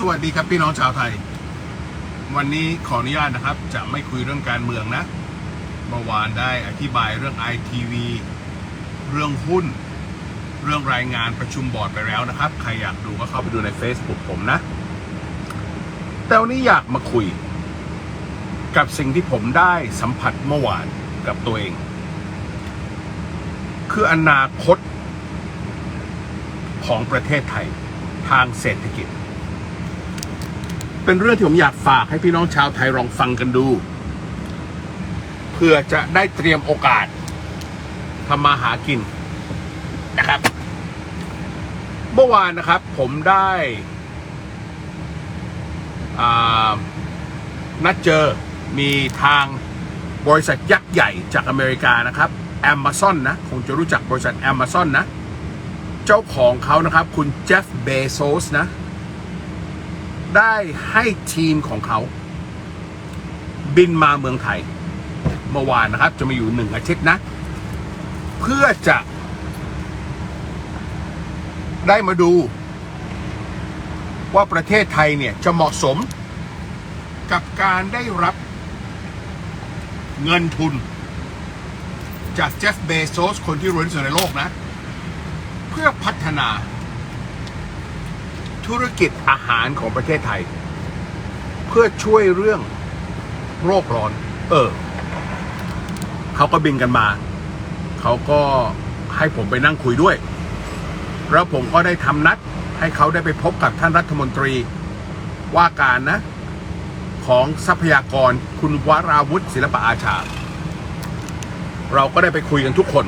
สวัสดีครับพี่น้องชาวไทย วันนี้ขออนุญาตนะครับ จะไม่คุยเรื่องการเมืองนะเมื่อวานได้อธิบายเรื่อง ITV เรื่องหุ้น เรื่องรายงานประชุมบอร์ดไปแล้วนะครับ ใครอยากดูก็เข้าไปดูใน Facebook ผมนะ แต่วันนี้อยากมาคุย กับสิ่งที่ผมได้สัมผัสเมื่อวานกับตัวเอง คืออนาคตของประเทศไทยทางเศรษฐกิจ เป็นเรื่องที่ผมอยากฝากให้พี่น้องชาวไทยลองฟังกันดู เพื่อจะได้เตรียมโอกาสทำมาหากินนะครับ เมื่อวานนะครับ ผมได้นัดเจอมีทางบริษัทยักษ์ใหญ่จากอเมริกานะครับ Amazon นะ คงจะรู้จักบริษัท Amazon นะ เจ้าของเขานะครับ คุณเจฟฟ์เบโซสนะ ได้ให้ทีมของเขา บินมาเมืองไทยเมื่อวานนะครับ จะมาอยู่หนึ่งอาทิตย์นะ เพื่อจะ ได้มาดู ว่าประเทศไทยเนี่ย จะเหมาะสมกับการได้รับเงินทุน จากเจฟฟ์เบโซสคนที่รวยที่สุดในโลกนะ เพื่อพัฒนา ธุรกิจอาหารของประเทศไทย เพื่อช่วยเรื่องโรคร้อน เออ เขาก็บินกันมา เขาก็ให้ผมไปนั่งคุยด้วย แล้วผมก็ได้ทำนัด ให้เขาได้ไปพบกับท่านรัฐมนตรีว่าการนะ ของทรัพยากรคุณวราวุฒิศิลปะอาชา เราก็ได้ไปคุยกันทุกคน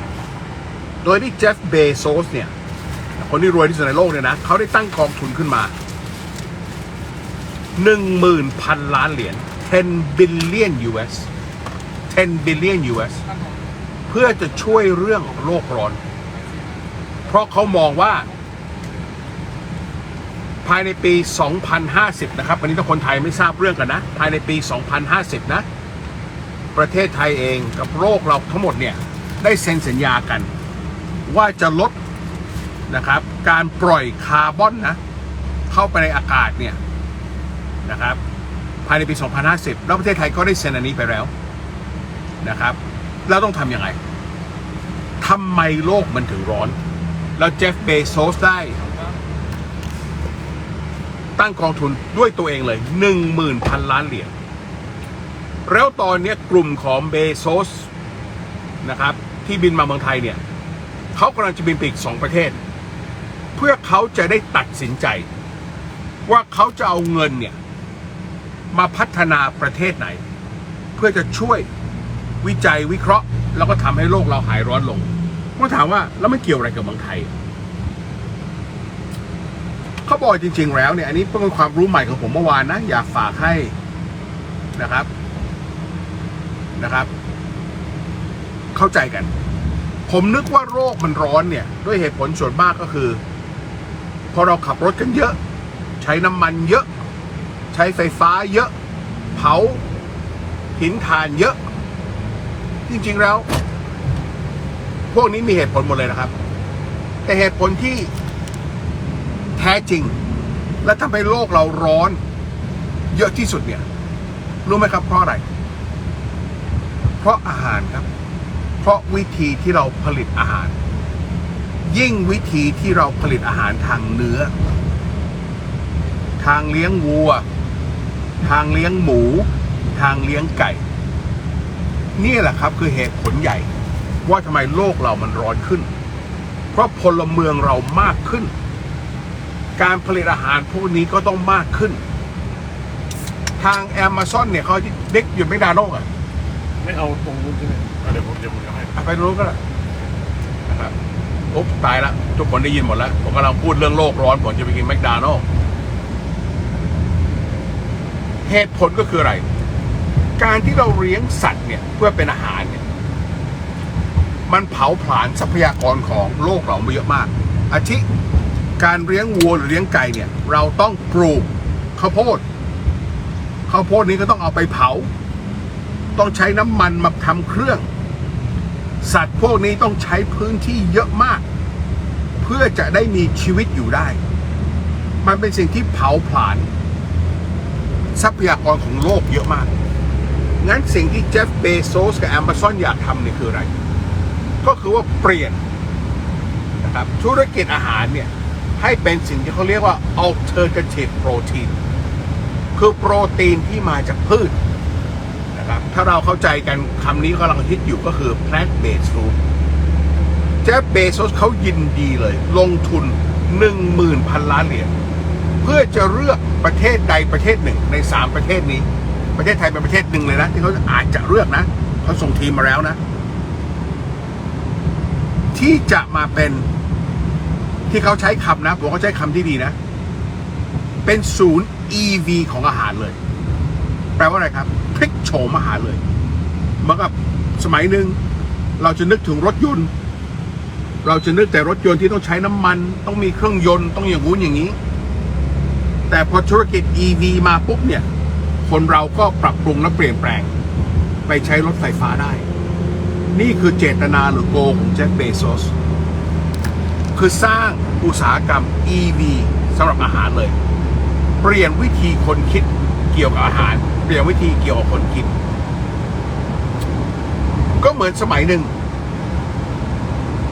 โดยที่เจฟเบโซสเนี่ย คนที่รวยที่สุดในโลกเนี่ยนะเขาได้ตั้งกองทุนขึ้นมา1 0,000ล้านเหรียญ10 billion US 10 billion US เพื่อจะช่วยเรื่องโลกร้อน เพราะเขามองว่า ภายในปี 2050 นะครับวันนี้ถ้าคนไทยไม่ทราบเรื่องกันนะ ภายในปี 2050 นะ ประเทศไทยเองกับโลกเราทั้งหมดเนี่ย ได้เซ็นสัญญากัน ว่าจะลด นะครับ การปล่อยคาร์บอนนะ เข้าไปในอากาศเนี่ยนะครับ ภายในปี 2050 แล้วประเทศไทยก็ได้เซ็นอันนี้ไปแล้วนะครับ แล้วต้องทำยังไงทำไมโลกมันถึงร้อน แล้วเจฟเบโซสได้ ตั้งกองทุนด้วยตัวเองเลย 1 0,000ล้านเหรียญแล้วตอนนี้กลุ่มของเบโซสนะครับ ที่บินมาเมืองไทยเนี่ย เขากำลังจะบินไปอีกสองประเทศ เพื่อเขาจะได้ตัดสินใจ ว่าเขาจะเอาเงินเนี่ย มาพัฒนาประเทศไหน เพื่อจะช่วยวิจัยวิเคราะห์ แล้วก็ทำให้โลกเราหายร้อนลงก็ถามว่าแล้วมันเกี่ยวอะไรกับเมืองไทยเขาบอกจริง ๆ แล้วเนี่ยอันนี้เป็นความรู้ใหม่ของผมเมื่อวานนะอยากฝากให้นะครับนะครับ เข้าใจกัน ผมนึกว่าโรคมันร้อนเนี่ย ด้วยเหตุผลส่วนมากก็คือ พอเราขับรถกันเยอะ ใช้น้ำมันเยอะ ใช้ไฟฟ้าเยอะ เผาหินถ่านเยอะ จริงๆแล้ว พวกนี้มีเหตุผลหมดเลยนะครับ แต่เหตุผลที่แท้จริง และทำให้โลกเราร้อน เยอะที่สุดเนี่ย รู้ไหมครับเพราะอะไร เพราะอาหารครับ เพราะวิธีที่เราผลิตอาหาร ยิ่งวิธีที่เราผลิตอาหารทางเนื้อ ทางเลี้ยงวัว ทางเลี้ยงหมู ทางเลี้ยงไก่ นี่แหละครับคือเหตุผลใหญ่ ว่าทำไมโลกเรามันร้อนขึ้น เพราะพลเมืองเรามากขึ้น การผลิตอาหารพวกนี้ก็ต้องมากขึ้น ทาง Amazon เนี่ยเขาเด็กอยู่ไม่ดานโลกอะไม่เอาตรงนู้นใช่ไหมอะเดี๋ยวผมเดี๋ยวผมจะให้อะไปรู้ก็ได้นะครับ อุ๊บตายละทุกคนได้ยินหมดแล้วผมกำลังพูดเรื่องโลกร้อนผมจะไปกินแมคโดนัลล์เหตุผลก็คืออะไร การที่เราเลี้ยงสัตว์เนี่ยเพื่อเป็นอาหารเนี่ยมันเผาผลาญทรัพยากรของโลกเรามาเยอะมาก อาทิการเลี้ยงวัวหรือเลี้ยงไก่เนี่ย เราต้องปลูกข้าวโพดข้าวโพดนี้ก็ต้องเอาไปเผา ต้องใช้น้ำมันมาทำเครื่อง สัตว์พวกนี้ต้องใช้พื้นที่เยอะมาก เพื่อจะได้มีชีวิตอยู่ได้ มันเป็นสิ่งที่เผาผลาญทรัพยากรของโลกเยอะมาก งั้นสิ่งที่เจฟเบโซสกับ Amazon อยากทำเนี่ยคืออะไร ก็คือว่าเปลี่ยนนะครับธุรกิจอาหารเนี่ย ให้เป็นสิ่งที่เขาเรียกว่า alternative protein คือโปรตีนที่มาจากพืช ครับ ถ้าเราเข้าใจกันคำนี้กำลังฮิตอยู่ก็คือ plant based food เจฟเบโซสเขายินดีเลย ลงทุน 10,000พันล้านเหรียญเพื่อจะเลือกประเทศใดประเทศหนึ่งใน 3 ประเทศนี้ ประเทศไทยเป็นประเทศหนึ่งเลยนะ ที่เขาอาจจะเลือกนะเขาส่งทีมมาแล้วนะ ที่จะมาเป็นที่เขาใช้คำนะ ผมเขาใช้คำที่ดีนะ เป็นศูนย์ EV ของอาหารเลย แปลว่าอะไรครับ โฉมอาหารเลยเหมือนกับสมัยหนึ่งเราจะนึกถึงรถยนต์ เราจะนึกแต่รถยนต์ที่ต้องใช้น้ำมัน ต้องมีเครื่องยนต์ต้องอย่างงู้นอย่างนี้ แต่พอธุรกิจ EV มาปุ๊บเนี่ย คนเราก็ปรับปรุงและเปลี่ยนแปลง ไปใช้รถไฟฟ้าได้ นี่คือเจตนาหรือโกของเจฟเบโซสคือสร้างอุตสาหกรรม EV สำหรับอาหารเลย เปลี่ยนวิธีคนคิดเกี่ยวกับอาหาร ปลี่ยนวิธีเกี่ยวกับคนกิน ก็เหมือนสมัยหนึ่ง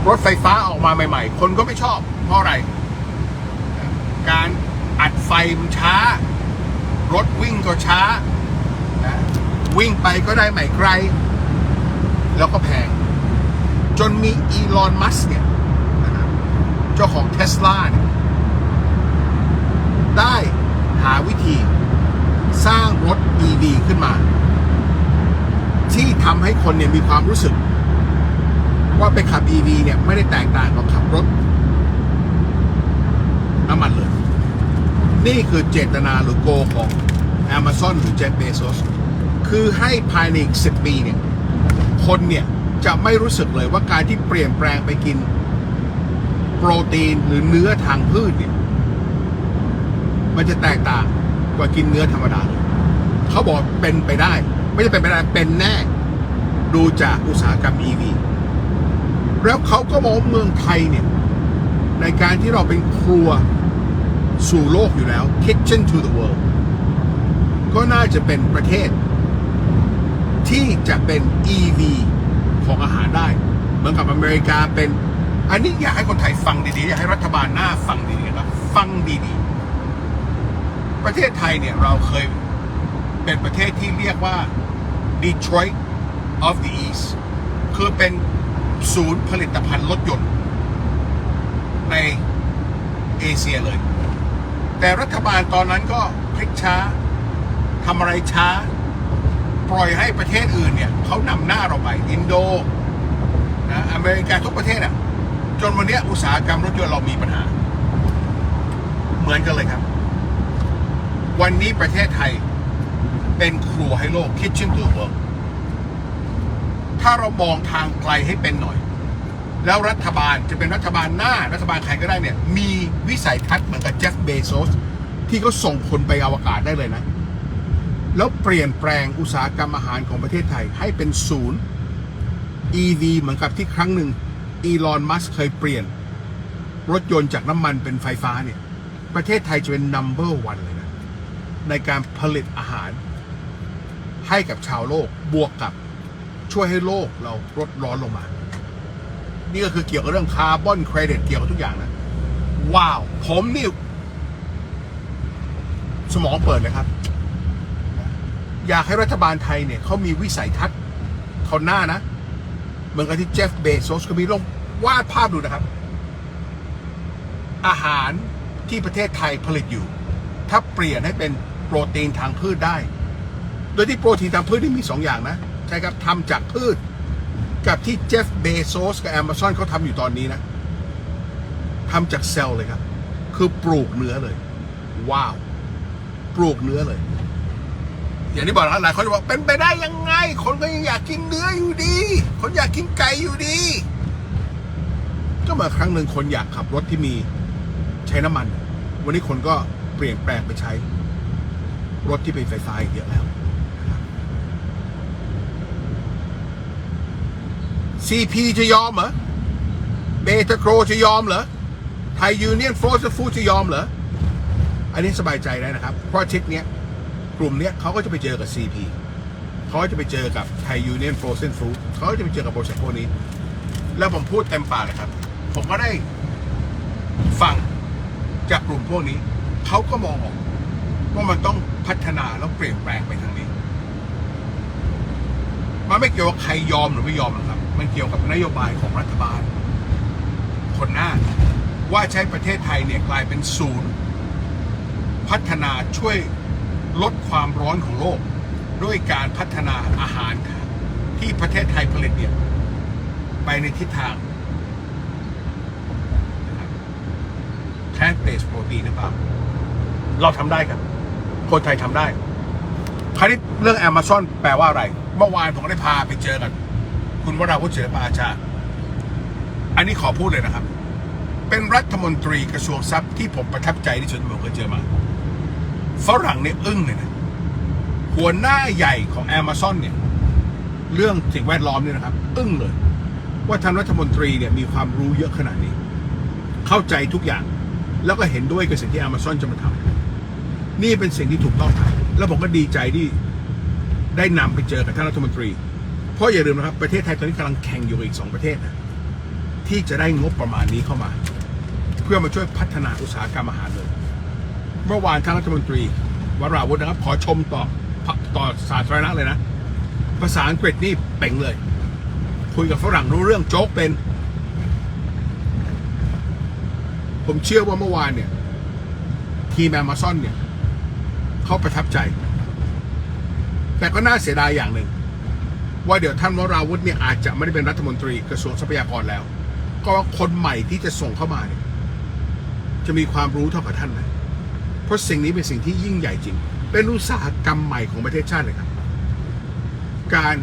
รถไฟฟ้าออกมาใหม่ ๆ คนก็ไม่ชอบ เพราะอะไร การอัดไฟมันช้า รถวิ่งก็ช้า วิ่งไปก็ได้ไม่ไกล แล้วก็แพง จนมีอีลอนมัสเนี่ยเจ้าของเทสลาเนี่ยได้หาวิธี สร้างรถ EV ขึ้นมา ที่ทำให้คนเนี่ยมีความรู้สึก ว่าไปขับ EV เนี่ยไม่ได้แตกต่างกับขับรถน้ำมันเลย นี่คือเจตนาหรือโกของ Amazon หรือ Jeff Bezos คือให้ภายในอีก 10 ปีเนี่ย คนเนี่ยจะไม่รู้สึกเลยว่าการที่เปลี่ยนแปลงไปกิน โปรตีนหรือเนื้อทางพืชเนี่ย มันจะแตกต่าง กว่ากินเนื้อธรรมดาเลยเขาบอกเป็นไปได้ ไม่ใช่เป็นไปได้เป็นแน่ ดูจากอุตสาหกรรม EV แล้วเขาก็มองเมืองไทยเนี่ย ในการที่เราเป็นครัวสู่โลกอยู่แล้ว kitchen to the world ก็น่าจะเป็นประเทศ ที่จะเป็น EV ของอาหารได้ เหมือนกับอเมริกาเป็น อันนี้อยากให้คนไทยฟังดีๆ อยากให้รัฐบาลหน้าฟังดีๆนะครับ ฟังดีๆ ประเทศไทยเนี่ย เราเคยเป็นประเทศที่เรียกว่า Detroit of the East คือเป็นศูนย์ผลิตภัณฑ์รถยนต์ ในเอเชียเลย แต่รัฐบาลตอนนั้นก็พลิกช้าทำอะไรช้า ปล่อยให้ประเทศอื่นเนี่ยเขานำหน้าเราไป อินโดนะอเมริกาทุกประเทศอะ จนวันนี้อุตสาหกรรมรถยนต์เรามีปัญหา เหมือนกันเลยครับ วันนี้ประเทศไทยเป็นครัวให้โลก Kitchen to the World ถ้าเรามองทางไกลให้เป็นหน่อย แล้วรัฐบาลจะเป็นรัฐบาลหน้ารัฐบาลใครก็ได้เนี่ย มีวิสัยทัศน์เหมือนกับเจฟเบโซสที่เขาส่งคนไปอวกาศได้เลยนะ แล้วเปลี่ยนแปลงอุตสาหกรรมอาหารของประเทศไทยให้เป็นศูนย์ EV เหมือนกับที่ครั้งหนึ่งอีลอนมัสเคยเปลี่ยน รถยนต์จากน้ำมันเป็นไฟฟ้าเนี่ย ประเทศไทยจะเป็น number one เลย ในการผลิตอาหาร ให้กับชาวโลกบวกกับช่วยให้โลกเราลดร้อนลงมา นี่ก็คือเกี่ยวกับเรื่องคาร์บอนเครดิตเกี่ยวกับทุกอย่างนะ ว้าว ผมนี่ สมองเปิดเลยครับ อยากให้รัฐบาลไทยเนี่ยเขามีวิสัยทัศน์เขาหน้านะ เหมือนกับที่เจฟเบโซสก็มีลงวาดภาพดูนะครับ อาหารที่ประเทศไทยผลิตอยู่ ถ้าเปลี่ยนให้เป็น โปรตีนทางพืชได้ โดยที่โปรตีนทางพืชนี่มีสองอย่างนะ ใช่ครับทำจากพืช กับที่เจฟเบโซสกับ Amazon เขาทำอยู่ตอนนี้นะทำจากเซลล์เลยครับ คือปลูกเนื้อเลย ว้าว ปลูกเนื้อเลย อย่างที่บอกนะหลายคนจะบอกเป็นไปได้ยังไง คนก็ยังอยากกินเนื้ออยู่ดี คนอยากกินไก่อยู่ดี ก็มาครั้งหนึ่งคนอยากขับรถที่มีใช้น้ำมัน วันนี้คนก็เปลี่ยนแปลงไปใช้ รถที่เป็นไฟฟ้าอีกเยอะแล้ว CP จะยอมเหรอเบตาโครจะยอมเหรอไทยยูเนียนโฟร์ฟูจะยอมเหรอ อันนี้สบายใจได้นะครับ เพราะอาทิศเนี้ยกลุ่มเนี้ยเขาก็จะไปเจอกับ CP เขาจะไปเจอกับไทยยูเนียนฟรอเซนฟู้ดเขาจะไปเจอกับบริษัทพวกนี้ แล้วผมพูดเต็มปากเลยครับ ผมก็ได้ฟังจากกลุ่มพวกนี้ เขาก็มองออก ว่ามันต้องพัฒนาแล้วเปลี่ยนแปลงไปทางนี้ มันไม่เกี่ยวกับใครยอมหรือไม่ยอมหรอกครับ มันเกี่ยวกับนโยบายของรัฐบาล คนหน้า ว่าใช้ประเทศไทยเนี่ยกลายเป็นศูนย์ พัฒนาช่วยลดความร้อนของโลก ด้วยการพัฒนาอาหารที่ประเทศไทยผลิตเนี่ยไปในทิศทางแพลนเบสโปรตีนหรือเปล่า เราทำได้ครับ คนไทยทำได้คราวนี้เรื่อง Amazon แปลว่าอะไร เมื่อวานผมได้พาไปเจอกัน คุณวราวุฒิศิลปอาชา อันนี้ขอพูดเลยนะครับ เป็นรัฐมนตรีกระทรวงทรัพย์ที่ผมประทับใจที่สุดที่ผมเคยเจอมาฝรั่งเนี่ยอึ้งเลยนะหัวหน้าใหญ่ของ Amazon เนี่ย เรื่องสิ่งแวดล้อมเนี่ยนะครับ อึ้งเลย ว่าท่านรัฐมนตรีเนี่ยมีความรู้เยอะขนาดนี้ เข้าใจทุกอย่างแล้วก็เห็นด้วยกับสิ่งที่ Amazon จะมาทำ นี่เป็นสิ่งที่ถูกต้องครับแล้วผมก็ดีใจที่ได้นำไปเจอกับท่านรัฐมนตรี เพราะอย่าลืมนะครับ ประเทศไทยตอนนี้กำลังแข่งอยู่อีกสองประเทศนะที่จะได้งบประมาณนี้เข้ามา เพื่อมาช่วยพัฒนาอุตสาหกรรมอาหารเลยเมื่อวานท่านรัฐมนตรีวราวุฒินะครับ ขอชมต่อต่อสาธารณะเลยนะ ภาษาอังกฤษนี่เป่งเลย คุยกับฝรั่งรู้เรื่องโจ๊กเป็น ผมเชื่อว่าเมื่อวานเนี่ย ทีมแอม z ซอนเนี่ย เขาประทับใจ แต่ก็น่าเสียดายอย่างหนึ่ง ว่าเดี๋ยวท่านวราวุฒิเนี่ยอาจจะไม่ได้เป็นรัฐมนตรีกระทรวงทรัพยากรแล้ว ก็ว่าคนใหม่ที่จะส่งเข้ามาเนี่ยจะมีความรู้เท่ากับท่านไหมเพราะสิ่งนี้เป็นสิ่งที่ยิ่งใหญ่จริง เป็นอุตสาหกรรมใหม่ของประเทศชาติเลยครับ การ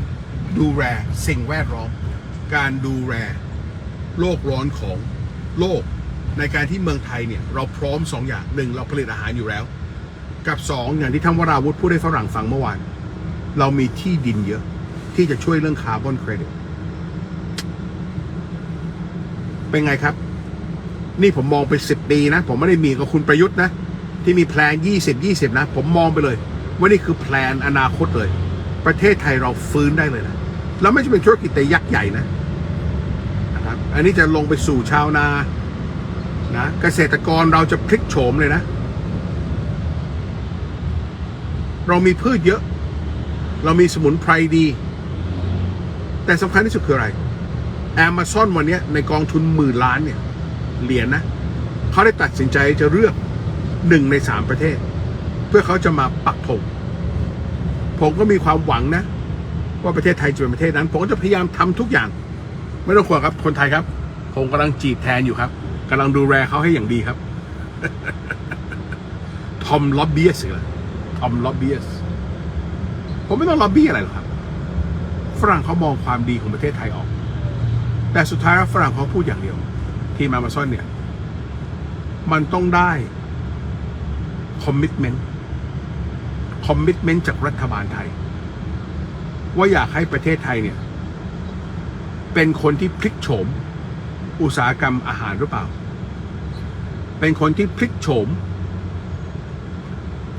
ดูแลสิ่งแวดล้อม การดูแลโลกร้อนของโลกในการที่เมืองไทยเนี่ยเราพร้อมสองอย่างหนึ่งเราผลิตอาหารอยู่แล้ว กับสองอย่างที่ท่านวราวุฒิพูดให้ฝรั่งฟังเมื่อวาน เรามีที่ดินเยอะ ที่จะช่วยเรื่องคาร์บอนเครดิตเป็นไงครับ นี่ผมมองไปสิบปีนะ ผมไม่ได้มีกับคุณประยุทธ์นะ ที่มีแพลนยี่สิบยี่สิบนะ ผมมองไปเลย ว่านี่คือแพลนอนาคตเลย ประเทศไทยเราฟื้นได้เลยนะแล้วไม่ใช่เป็นธุรกิจแต่ยักษ์ใหญ่นะนะครับ อันนี้จะลงไปสู่ชาวนานะเกษตรกรเราจะพลิกโฉมเลยนะ เรามีพืชเยอะ เรามีสมุนไพรดี แต่สำคัญที่สุดคืออะไร Amazon วันนี้ในกองทุนหมื่นล้านเนี่ยเหรียญนะเขาได้ตัดสินใจจะเลือกหนึ่งในสามประเทศ เพื่อเขาจะมาปักธงผมก็มีความหวังนะ ว่าประเทศไทยจะเป็นประเทศนั้น ผมก็จะพยายามทำทุกอย่าง ไม่ต้องกลัวครับคนไทยครับ ผมกำลังจีบแทนอยู่ครับกำลังดูแลเขาให้อย่างดีครับ ทอมล็อบบี้สิละท อมล็อบบี้ผมไม่ต้องล็อบบี้อะไรหรอกครับ ฝรั่งเขามองความดีของประเทศไทยออก แต่สุดท้ายแล้วฝรั่งเขาพูดอย่างเดียว ทีมอามาซอนเนี่ย มันต้องได้คอมมิ t เมนต์คอมมิ t เมนต์จากรัฐบาลไทย ว่าอยากให้ประเทศไทยเนี่ย เป็นคนที่พลิกโฉม อุตสาหกรรมอาหารหรือเปล่า เป็นคนที่พลิกโฉม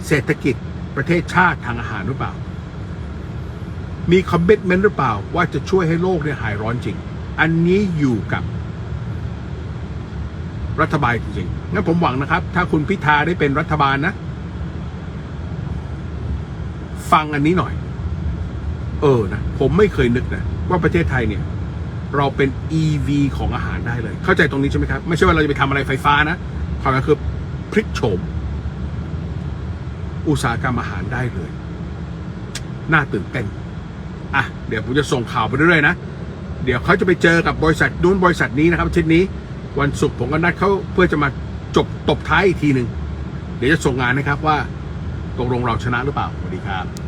เศรษฐกิจ ประเทศชาติทางอาหารหรือเปล่า มีคอมมิ t เมนต์หรือเปล่า ว่าจะช่วยให้โลกเนี่ยหายร้อนจริง อันนี้อยู่กับ รัฐบาลจริงๆงั้นผมหวังนะครับ ถ้าคุณพิธาได้เป็นรัฐบาลนะ ฟังอันนี้หน่อย เออนะ ผมไม่เคยนึกนะ ว่าประเทศไทยเนี่ย เราเป็น EV ของอาหารได้เลย เข้าใจตรงนี้ใช่ไหมครับ ไม่ใช่ว่าเราจะไปทำอะไรไฟฟ้านะความหมายคือพลิกโฉม อุตสาหกรรมอาหารได้เลย น่าตื่นเต้น อะ เดี๋ยวผมจะส่งข่าวไปเรื่อยๆนะ เดี๋ยวเขาจะไปเจอกับบริษัทนู้นบริษัทนี้นะครับอาทิตย์นี้ วันศุกร์ผมก็นัดเขาเพื่อจะมาจบตบท้ายอีกทีหนึ่ง เดี๋ยวจะส่งงานนะครับว่าตกลงเราชนะหรือเปล่า สวัสดีครับ